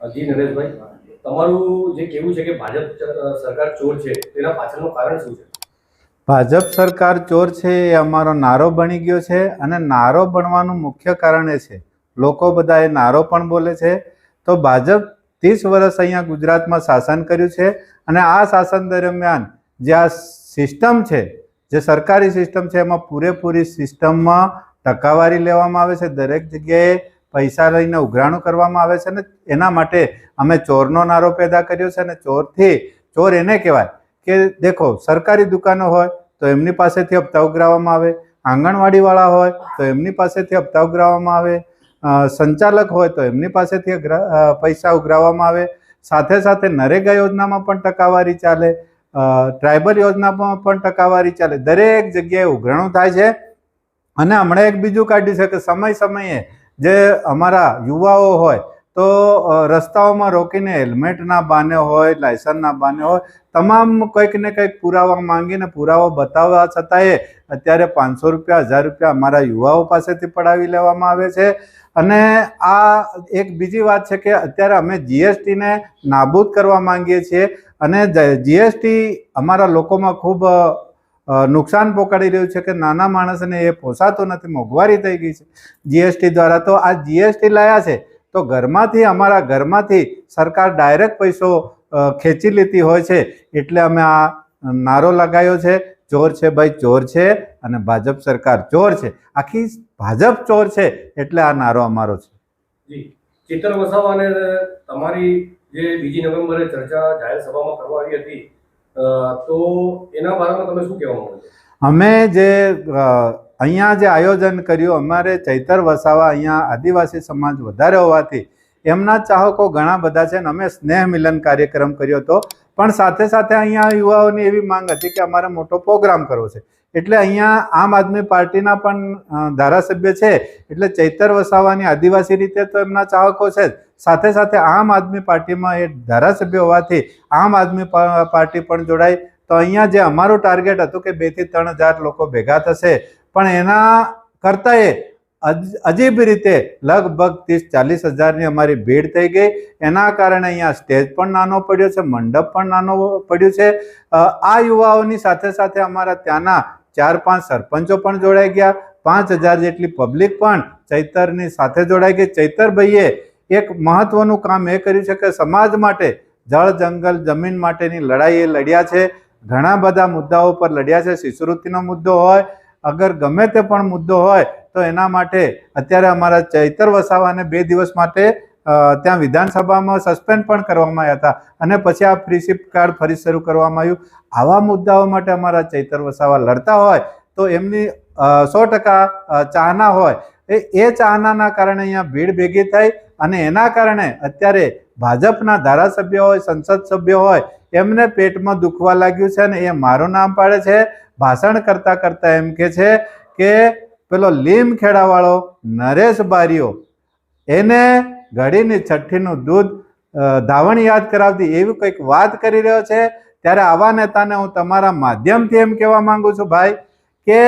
જી, નરેશભાઈ. તમારું જે કેવું છે કે ભાજપ સરકાર ચોર છે, તેના પાછળનું કારણ શું છે? ભાજપ સરકાર ચોર છે એ અમારો નારો બની ગયો છે અને નારો બનવાનું મુખ્ય કારણ એ છે. લોકો બધા એ નારો પણ બોલે છે. તો ભાજપ ત્રીસ વર્ષ અહીંયા ગુજરાતમાં શાસન કર્યું છે અને આ શાસન દરમિયાન જે આ સિસ્ટમ છે, જે સરકારી સિસ્ટમ છે, એમાં પૂરેપૂરી સિસ્ટમમાં ટકાવારી લેવામાં આવે છે. દરેક જગ્યાએ પૈસા લઈને ઉઘરાણું કરવામાં આવે છે ને એના માટે અમે ચોરનો નારો પેદા કર્યો છે અને ચોરથી, ચોર એને કહેવાય કે દેખો, સરકારી દુકાનો હોય તો એમની પાસેથી હપ્તા ઉઘરાવવામાં આવે, આંગણવાડીવાળા હોય તો એમની પાસેથી હપ્તા ઉઘરાવવામાં આવે સંચાલક હોય તો એમની પાસેથી પૈસા ઉઘરાવવામાં આવે. સાથે સાથે નરેગા યોજનામાં પણ ટકાવારી ચાલે ટ્રાઇબલ યોજનામાં પણ ટકાવારી ચાલે. દરેક જગ્યાએ ઉઘરાણું થાય છે. અને હમણાં એક બીજું કાઢ્યું છે કે સમય સમયે જે અમારા યુવાઓ હોય, તો રસ્તાઓમાં રોકીને હેલ્મેટના બાને હોય, લાયસન્સના બાને હોય, તમામ કંઈક ને કંઈક પુરાવા માંગીને પુરાવો બતાવવા છતાંય અત્યારે પાંચસો રૂપિયા, હજાર રૂપિયા અમારા યુવાઓ પાસેથી પડાવી લેવામાં આવે છે. અને આ એક બીજી વાત છે કે અત્યારે અમે જીએસટીને નાબૂદ કરવા માંગીએ છીએ. અને જીએસટી અમારા લોકોમાં ખૂબ નુકસાન પહોંચાડી રહ્યું છે કે નાના માણસને એ પોસાતું નથી, મોંઘવારી થઈ ગઈ છે. જીએસટી દ્વારા તો આ જીએસટી લાયા છે. તો ઘરમાંથી, અમારા ઘરમાંથી સરકાર ડાયરેક્ટ પૈસો ખેંચી લેતી હોય છે. એટલે અમે આ નારો લગાવ્યો છે. ચોર છે ભાઈ, ચોર છે અને ભાજપ સરકાર ચોર છે. આખી ભાજપ ચોર છે એટલે આ નારો અમારો છે. તમારી જે બીજી નવેમ્બરે ચર્ચા જાહેર સભામાં કરવા આવી હતી તો એના બારામાં તમે શું કહેવા માંગો અમે જે અહીંયા જે આયોજન કર્યું, અમારે ચૈતર વસાવા અહીંયા આદિવાસી સમાજ વધારે હોવાથી એમના ચાહકો ઘણા બધા છે અને અમે સ્નેહ મિલન કાર્યક્રમ કર્યો હતો. પણ સાથે સાથે અહીંયા યુવાઓની એવી માંગ હતી કે અમારે મોટો પ્રોગ્રામ કરવો છે. એટલે અહીંયા આમ આદમી પાર્ટીના પણ ધારાસભ્ય છે. એટલે ચૈતર વસાવાની આદિવાસી રીતે તો એમના ચાહકો છે જ. સાથે સાથે આમ આદમી પાર્ટીમાં એ ધારાસભ્ય હોવાથી આમ આદમી પાર્ટી પણ જોડાય તો અહીંયા જે અમારું ટાર્ગેટ હતું કે બેથી ત્રણ હજાર લોકો ભેગા થશે. પણ એના કરતાં એ અજીબ રીતે લગભગ ત્રીસ ચાલીસ હજારની અમારી ભીડ થઈ ગઈ. એના કારણે અહીંયા સ્ટેજ પણ નાનો પડ્યો છે, મંડપ પણ નાનો પડ્યું છે. આ યુવાઓની સાથે સાથે અમારા ત્યાંના ચાર પાંચ સરપંચો પણ જોડાઈ ગયા. પાંચ હજાર જેટલી પબ્લિક પણ ચૈતરની સાથે જોડાઈ ગઈ. ચૈતરભાઈએ એક મહત્વનું કામ એ કર્યું છે કે સમાજ માટે જળ, જંગલ, જમીન માટેની લડાઈ એ લડ્યા છે. ઘણા બધા મુદ્દાઓ પર લડ્યા છે. શિષ્યવૃત્તિનો મુદ્દો હોય, અગર ગમે તે પણ મુદ્દો હોય, તો એના માટે અત્યારે અમારા ચૈતર વસાવાને બે દિવસ માટે ત્યાં વિધાનસભામાં સસ્પેન્ડ પણ કરવામાં આવ્યા હતા. અને પછી આ ફ્રી શિફ્ટ કાર્ડ ફરી શરૂ કરવામાં આવ્યું. આવા મુદ્દાઓ માટે અમારા ચૈતર વસાવા લડતા હોય તો એમની સો ટકા ચાહના હોય. એ એ ચાહનાના કારણે અહીંયા ભીડ ભેગી થઈ અને એના કારણે અત્યારે ભાજપના ધારાસભ્ય હોય, સંસદ સભ્ય હોય, એમને પેટમાં દુખવા લાગ્યું છે અને એ મારું નામ પાડે છે. ભાષણ કરતા કરતા એમ કે છે કે પેલો લીમ ખેડાવાળો નરેશ બારીઓ, એને ઘડીની છઠ્ઠીનું દૂધ ધાવણ યાદ કરાવતી એવી કંઈક વાત કરી રહ્યો છે. ત્યારે આવા નેતાને હું તમારા માધ્યમથી એમ કહેવા માંગુ છું, ભાઈ, કે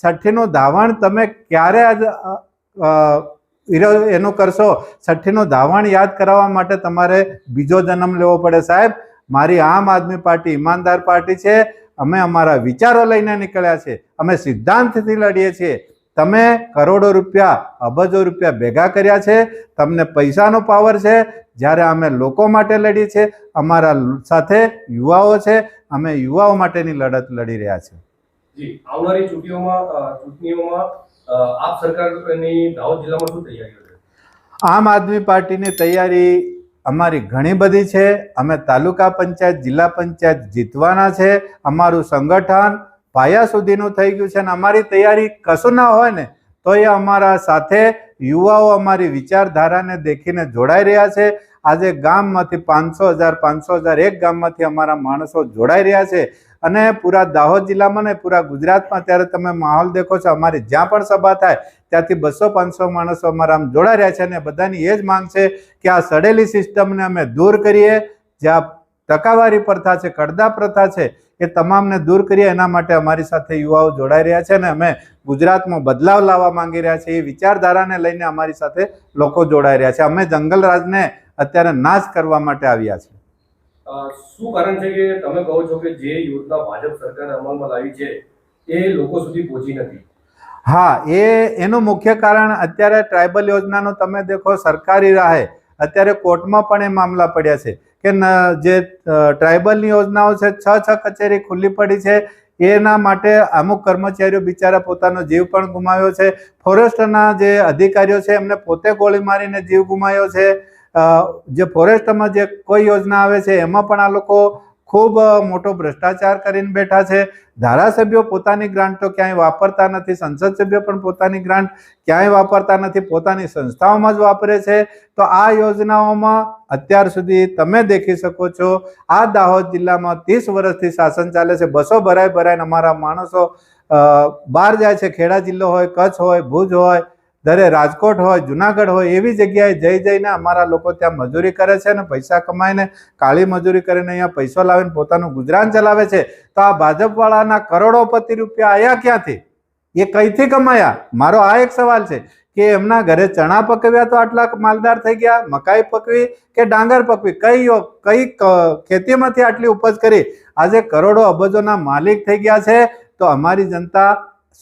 છઠ્ઠીનું ધાવણ તમે ક્યારે એનું કરશો? છઠ્ઠીનું ધાવણ યાદ કરાવવા માટે તમારે બીજો જન્મ લેવો પડે, સાહેબ. મારી આમ આદમી પાર્ટી ઈમાનદાર પાર્ટી છે. અમે અમારા વિચારો લઈને નીકળ્યા છે. અમે સિદ્ધાંતથી લડીએ છીએ. તમે કરોડો રૂપિયા અબજો રૂપિયા ભેગા કર્યા છે તમને પૈસાનો પાવર છે જ્યારે અમે લોકો માટે લડીએ છીએ અમારા સાથે યુવાઓ છે અમે યુવાઓ માટેની લડત લડી રહ્યા છીએ. જી આવનારી ચૂંટણીઓમાં ચૂંટણીઓમાં આપ સરકારની દાહોદ જિલ્લામાં શું તૈયારીઓ છે? આમ આદમી પાર્ટીની તૈયારી અમારી ઘણી બધી છે. અમે તાલુકા પંચાયત જિલ્લા પંચાયત જીતવાના છે. અમારું સંગઠન પાયા સુધીનું થઈ ગયું છે અને અમારી તૈયારી કશું ના હોય ને, તો એ અમારા સાથે યુવાઓ અમારી વિચારધારાને દેખીને જોડાઈ રહ્યા છે. આજે ગામમાંથી પાંચસો હજાર પાંચસો હજાર એક ગામમાંથી અમારા માણસો જોડાઈ રહ્યા છે. અને પૂરા દાહોદ જિલ્લામાં ને પૂરા ગુજરાતમાં ત્યારે તમે માહોલ દેખો છો, અમારી જ્યાં પણ સભા થાય, ત્યાંથી બસો, પાંચસો માણસો અમારા આમ જોડાઈ રહ્યા છે અને બધાની એ જ માંગ છે કે આ સડેલી સિસ્ટમને અમે દૂર કરીએ, જ્યાં ટકાવારી પ્રથા છે કડદા પ્રથા છે એ તમામને દૂર કરીએ એના માટે અમારી સાથે યુવાઓ જોડાઈ રહ્યા છે અને અમે ગુજરાતમાં બદલાવ લાવવા માંગી રહ્યા છીએ એ વિચારધારાને લઈને અમારી સાથે લોકો જોડાઈ રહ્યા છે. અમે જંગલ રાજને અત્યારે નાશ કરવા માટે આવ્યા છે શું કારણ છે કે તમે કહો છો કે જે યોજના ભાજપ સરકારે અમલમાં લાવી છે એ લોકો સુધી પહોંચી નથી? હા એ એનું મુખ્ય કારણ અત્યારે ટ્રાઇબલ યોજનાનો તમે દેખો સરકારી રાહે અત્યારે કોર્ટમાં પણ એ મામલા પડ્યા છે કે જે ટ્રાઇબલની યોજનાઓ છે, છ છ કચેરી ખુલ્લી પડી છે, એના માટે અમુક કર્મચારીઓ બિચારા પોતાનો જીવ પણ ગુમાવ્યો છે. ફોરેસ્ટના જે અધિકારીઓ છે, એમને પોતે ગોળી મારીને જીવ ગુમાવ્યો છે. જે ફોરેસ્ટમાં જે કોઈ યોજના આવે છે, એમાં પણ આ લોકો ખૂબ મોટો ભ્રષ્ટાચાર કરીને બેઠા છે. ધારાસભ્યો પોતાની ગ્રાન્ટ તો ક્યાંય વાપરતા નથી, સંસદ સભ્યો પણ પોતાની ગ્રાન્ટ ક્યાંય વાપરતા નથી, પોતાની સંસ્થાઓમાં જ વાપરે છે. તો આ યોજનાઓમાં અત્યાર સુધી તમે દેખી શકો છો, આ દાહોદ જિલ્લામાં ત્રીસ વર્ષથી શાસન ચાલે છે. બસો ભરાય ભરાઈને અમારા માણસો બહાર જાય છે. ખેડા જિલ્લો હોય, કચ્છ હોય, ભુજ હોય દરે રાજકોટ હોય, જુનાગઢ હોય, એવી જગ્યાએ જઈ જઈને અમારા લોકો ત્યાં મજૂરી કરે છે અને પૈસા કમાઈને કાળી મજૂરી કરીને અહીંયા પૈસો લાવીને પોતાનું ગુજરાન ચલાવે છે. તો આ ભાજપવાળાના કરોડોપતિ રૂપિયા આયા ક્યાંથી? એ કઈથી કમાયા? મારો આ એક સવાલ છે કે એમના ઘરે ચણા પકવ્યા તો આટલા માલદાર થઈ ગયા? મકાઈ પકવી કે ડાંગર પકવી? કઈ કઈ ખેતીમાંથી આટલી ઉપજ કરી? આજે કરોડો અબજોના માલિક થઈ ગયા છે. તો અમારી જનતા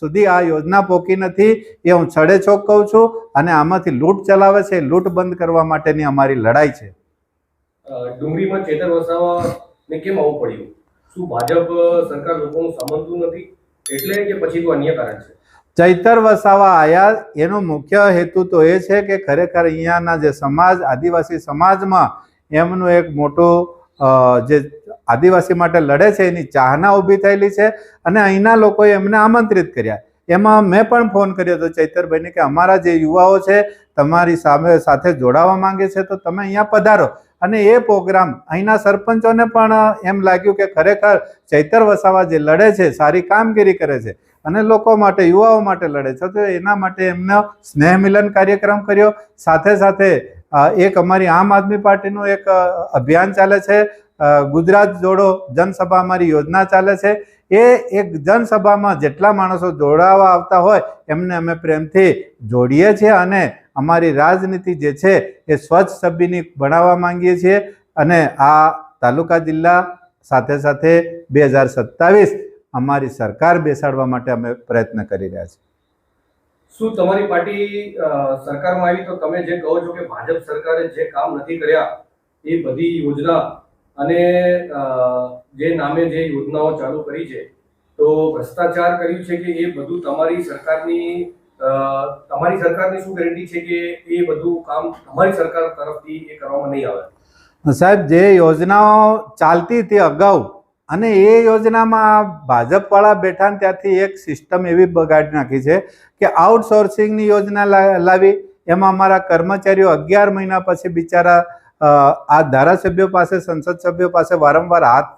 સુધી આ યોજના પોકી નથી એ હું છડે છોક કહું છું અને આમાંથી લૂંટ ચલાવે છે લૂંટ બંધ કરવા માટેની અમારી લડાઈ છે. ડુંગળીમાં ચેતર વસાવાને કેમ આવવું પડ્યું? શું ભાજપ સરકાર લોકોનું સમજતું નથી? એટલે કે પછી કોઈ અન્ય કારણ છે? ચૈતર વસાવા આયા એનો મુખ્ય હેતુ તો એ છે કે ખરેખર અહીંયાના જે સમાજ આદિવાસી સમાજમાં એમનું એક મોટું જે આદિવાસી માટે લડે છે, એની ચાહના ઊભી થયેલી છે અને અહીંના લોકોએ એમને આમંત્રિત કર્યા. એમાં મેં પણ ફોન કર્યો હતો ચૈતરભાઈને કે અમારા જે યુવાઓ છે, તમારી સામે સાથે જોડાવા માંગે છે, તો તમે અહીંયા પધારો. અને એ પ્રોગ્રામ અહીંના સરપંચોને પણ એમ લાગ્યું કે ખરેખર ચૈતર વસાવા જે લડે છે, સારી કામગીરી કરે છે અને લોકો માટે, યુવાઓ માટે લડે છે, તો એના માટે એમનો સ્નેહ મિલન કાર્યક્રમ કર્યો. સાથે સાથે એક અમારી આમ આદમી પાર્ટીનું એક અભિયાન ચાલે છે. ગુજરાત જોડો જનસભા અમારી યોજના ચાલે છે. એ એક જનસભામાં જેટલા માણસો જોડાવા આવતા હોય, એમને અમે પ્રેમથી જોડીએ છીએ અને અમારી રાજનીતિ જે છે એ સ્વચ્છ સભ્યની બનાવવા માંગીએ છીએ. અને આ તાલુકા જિલ્લા સાથે સાથે બે હજાર સત્તાવીસ અમારી સરકાર બેસાડવા માટે અમે પ્રયત્ન કરી રહ્યા છીએ. શું તમારી પાર્ટી સરકારમાં આવી? તો તમે જે કહો છો કે ભાજપ સરકારે જે કામ નથી કર્યા, એ બધી યોજના અને જે નામે જે યોજનાઓ ચાલુ કરી છે, તો ભ્રષ્ટાચાર કર્યું છે કે એ બધું તમારી સરકારની તમારી સરકારની શું ગેરંટી છે કે એ બધું કામ તમારી સરકાર તરફથી એ કરવામાં નહીં આવે? સાહેબ, જે યોજનાઓ ચાલતી હતી અગાઉ અને એ યોજનામાં ભાજપવાળા બેઠા ત્યાંથી એક સિસ્ટમ એવી બગાડી નાખી છે કે આઉટસોર્સિંગની યોજના લાવી. એમાં અમારા કર્મચારીઓ અગિયાર મહિના પછી બિચારા આ ધારાસભ્યો પાસે, સંસદ સભ્યો પાસે વારંવાર હાથ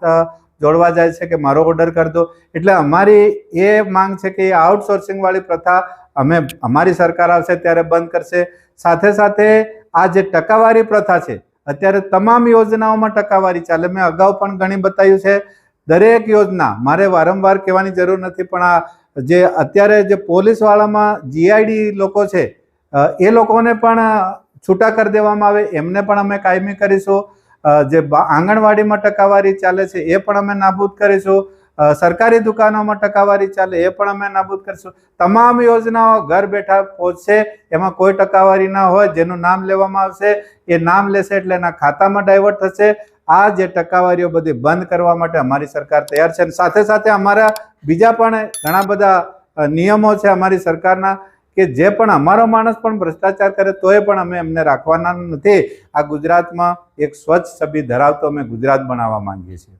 જોડવા જાય છે કે મારો ઓર્ડર કરી દો. એટલે અમારી એ માંગ છે કે એ આઉટસોર્સિંગવાળી પ્રથા અમે, અમારી સરકાર આવશે ત્યારે બંધ કરશે. સાથે સાથે આ જે ટકાવારી પ્રથા છે, અત્યારે તમામ યોજનાઓમાં ટકાવારી ચાલે. મેં અગાઉ પણ ઘણી બતાવ્યું છે. દરેક યોજના, મારે વારંવાર કહેવાની જરૂર નથી, પણ આ જે, અત્યારે જે પોલીસવાળામાં જીઆઈડી લોકો છે એ લોકોને પણ છૂટા કરી દેવામાં આવે, એમને પણ અમે કાયમી કરીશું. જે આંગણવાડીમાં ટકાવારી ચાલે છે, એ પણ અમે નાબૂદ કરીશું. સરકારી દુકાનોમાં ટકાવારી ચાલે, એ પણ અમે નાબૂદ કરીશું. તમામ યોજનાઓ ઘર બેઠા પહોંચશે, એમાં કોઈ ટકાવારી ના હોય, જેનું નામ લેવામાં આવશે, એ નામ લેશે એટલે એના ખાતામાં ડાયવર્ટ થશે. આ જે ટકાવારીઓ બધી બંધ કરવા માટે અમારી સરકાર તૈયાર છે. અને સાથે સાથે અમારા બીજા પણ ઘણા બધા નિયમો છે અમારી સરકારના. કે જે પણ અમારો માણસ પણ ભ્રષ્ટાચાર કરે તોય પણ અમે એમને રાખવાના નથી. આ ગુજરાતમાં એક સ્વચ્છ છબી ધરાવતો અમે ગુજરાત બનાવવા માંગીએ છીએ.